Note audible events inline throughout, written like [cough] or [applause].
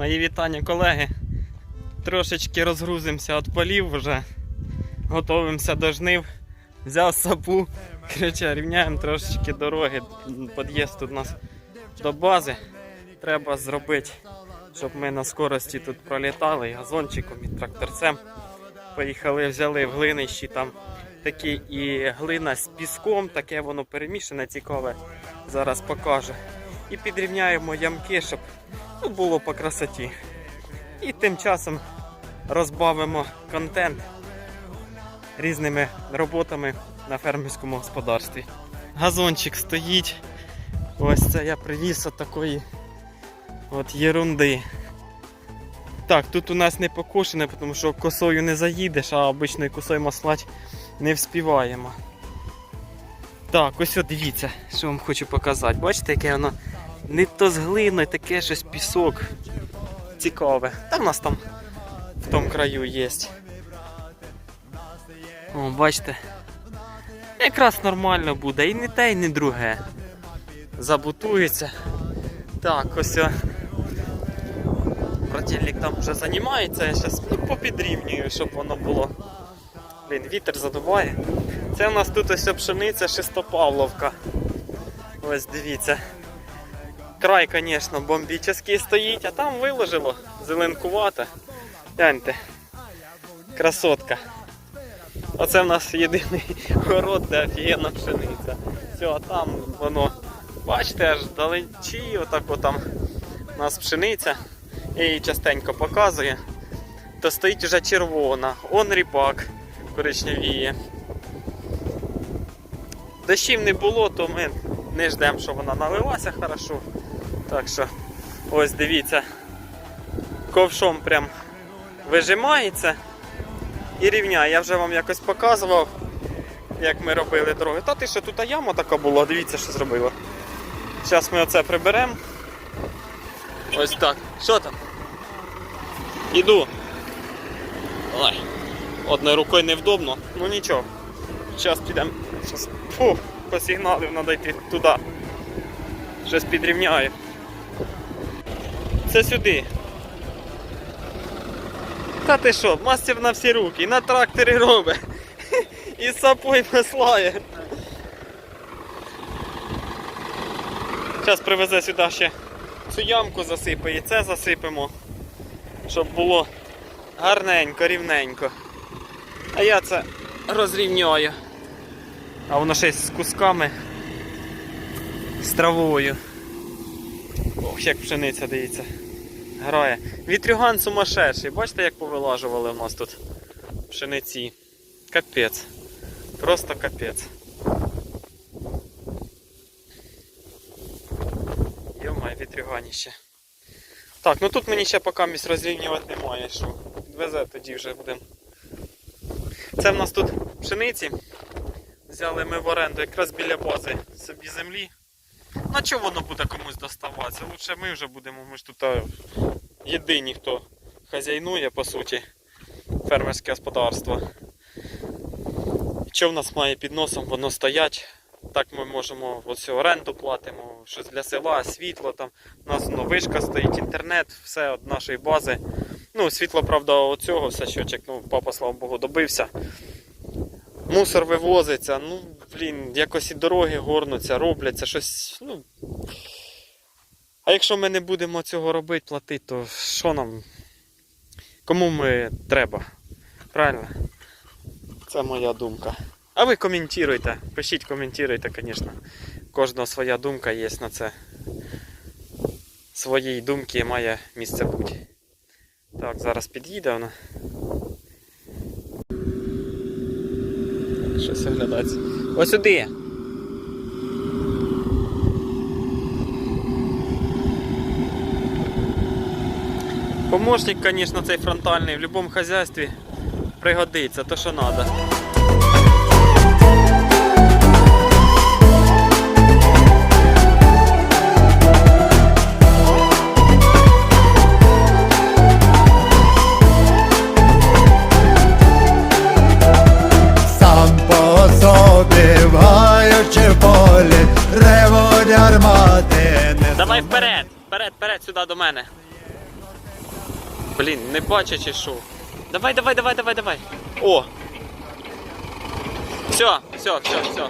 Мої вітання, колеги. Трошечки розгрузимося від полів вже. Готовимося до жнив. Взяв сапу. Короче, рівняємо трошечки дороги. Під'їзд у нас до бази. Треба зробити, щоб ми на скорості тут пролітали газончиком, і тракторцем. Поїхали, взяли в глинищі там такі і глина з піском, таке воно перемішане, цікаве. Зараз покаже. І підрівняємо ямки, щоб ну, було по красоті. І тим часом розбавимо контент різними роботами на фермерському господарстві. Газончик стоїть. Ось це я привіз от такої от єрунди. Так, тут у нас не покошене, тому що косою не заїдеш, а обичною косою маслать не вспіваємо. Так, ось от дивіться, що вам хочу показати. Бачите, яке воно не то з глиною, таке щось пісок. Цікаве. Та в нас там в тому краю є. О, бачите. Якраз нормально буде. І не те, і не друге. Забутується. Так, ось. о. Брательник там вже займається, я зараз ну, попідрівнюю, щоб воно було. Блін, вітер задуває. Це у нас тут ось пшениця шестопавловка. Ось дивіться. Край, звісно, бомбічний стоїть, а там виложило зеленкувато. Гляньте. Красотка. Оце в нас єдиний [laughs] город, де офігенна пшениця. Все, а там воно, бачите, аж далечі, отак отам у нас пшениця. Я її частенько показую. То стоїть вже червона. Он ріпак коричневіє. Дощів не було, то ми не ждемо, що вона налилася хорошо. Так що, ось дивіться, ковшом прям вижимається і рівняє. Я вже вам якось показував, як ми робили дороги. Та ти що тут яма така була, дивіться, що зробила. Зараз ми оце приберемо. Ось так. Що там? Іду. Ой. Одною рукою невдобно, ну нічого. Зараз підемо. Щас. Фу, посигналив, треба йти туди. Щось підрівняю. Це сюди. Та ти що, мастер на всі руки, і на тракторі робить. [laughs] І сапой наслає. Зараз привезе сюди ще цю ямку засипає, і це засипемо, щоб було гарненько, рівненько. А я це розрівняю. А воно ще з кусками з травою. Ох, як пшениця дивіться. Грає. Вітрюган сумасшедший. Бачите, як повилажували в нас тут пшениці. Капець. Просто капець. Йомай, вітрюганіще. Так, ну тут мені ще поки місць розрівнювати немає, що підвезе, тоді вже будемо. Це в нас тут пшениці. Взяли ми в оренду якраз біля бази собі землі. На чого воно буде комусь доставатися? Лучше ми вже будемо, ми ж тут а, єдині, хто хазяйнує, по суті, фермерське господарство. Що в нас має під носом, воно стоять. Так ми можемо ось оренду платимо, щось для села, світло там. У нас ну, вишка стоїть, інтернет, все від нашої бази. Ну, світло, правда, оцього все щочек, ну, папа, слава Богу, добився. Мусор вивозиться, ну, блін, якось і дороги горнуться, робляться, щось. ну... А якщо ми не будемо цього робити, платити, то що нам? Кому ми треба? Правильно? Це моя думка. А ви коментуйте, пишіть, коментуйте, звісно. Кожного своя думка є на це. Своєї думки має місце бути. Так, зараз під'їде вона. Щось оглядається. Ось сюди. Помощник, звісно, цей фронтальний в будь-якому хазяйстві пригодиться, то що треба. Вперед, вперед, сюди до мене. Блін, не бачачи що. Давай, давай, давай, давай, давай. О! Все, все, все, все.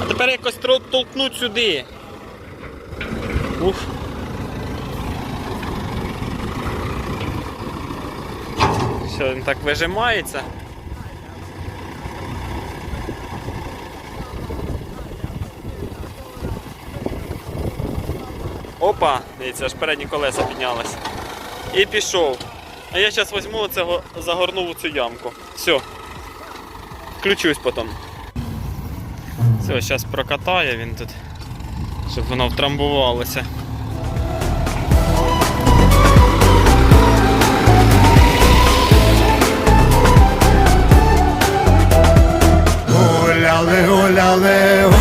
А тепер якось толкнуть сюди. Ух. Все, він так вижимається. Опа, дивіться, аж передні колеса піднялись. І пішов. А я зараз візьму оцього, загорну в цю ямку. Все. Включусь потім. Все, зараз прокатає він тут, щоб воно втрамбувалося. Гуляли, гуляли, гуляли,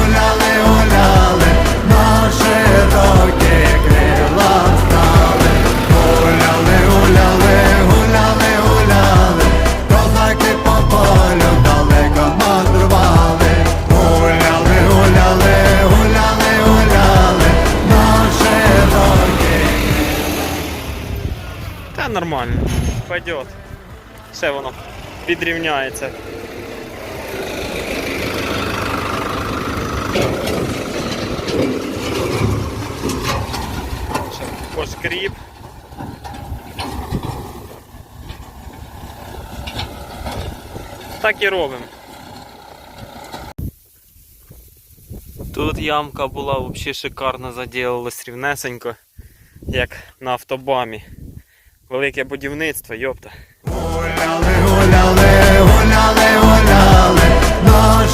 нормально. Пойдет. Все воно підрівняється. Ще Пошкріп. Так і робимо. Тут ямка була взагалі шикарно заділилась рівнесенько, як на автобамі. Велике будівництво, йопта. Гуляли, гуляли, гуляли, гуляли, на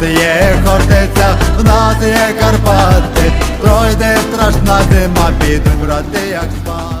нас є Хортиця, в нас є Карпати. Пройде страшна зима, підуть брати, як спати